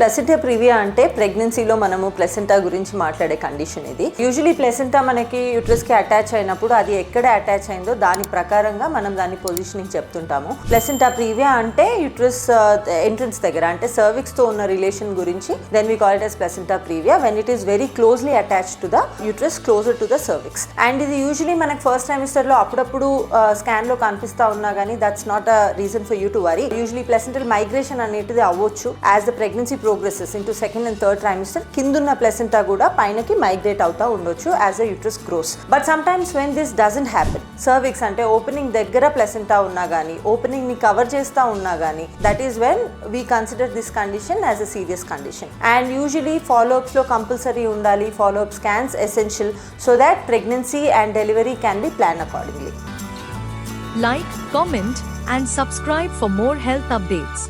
Placenta previa అంటే ప్రెగ్నెన్సీలో మనము ప్లెసెంటా గురించి మాట్లాడే కండిషన్ ఇది. యూజువలీ ప్లెసెంటా మనకి యూట్రస్కి అటాచ్ అయినప్పుడు అది ఎక్కడ అటాచ్ అయిందో దాని ప్రకారంగా మనం దాని పొజిషనింగ్ చెప్తుంటాము. ప్లెసెంటా ప్రివియా అంటే యూట్రస్ ఎంట్రన్స్ uh, దగ్గర అంటే సర్విక్స్తో తో ఉన్న రిలేషన్ గురించి then we call it as placenta previa when it is very closely attach to the uterus closer to the cervix and ఇది యూజువలీ మనకి ఫస్ట్ ట్రైమిస్టర్లో అప్పుడప్పుడు uh, స్కాన్లో కనిపిస్తా ఉన్నా కానీ that's not a reason for you to worry usually placental migration అనేది అవ్వచ్చు. As the pregnancy progresses into second and third trimester కిందున్న ప్లెసెంటా కూడా పైనకి మైగ్రేట్ అవుతా ఉండొచ్చు as a uterus grows but sometimes when this doesn't happen cervix అంటే opening దగ్గర placenta ఉన్నా కానీ ఓపెనింగ్ని కవర్ చేస్తా ఉన్నా కానీ that is when we consider this condition as a serious condition and usually ఫాలోఅప్స్లో compulsory ఉండాలి follow up scans essential so that pregnancy and delivery can be plan accordingly Like, comment, and subscribe for more health updates.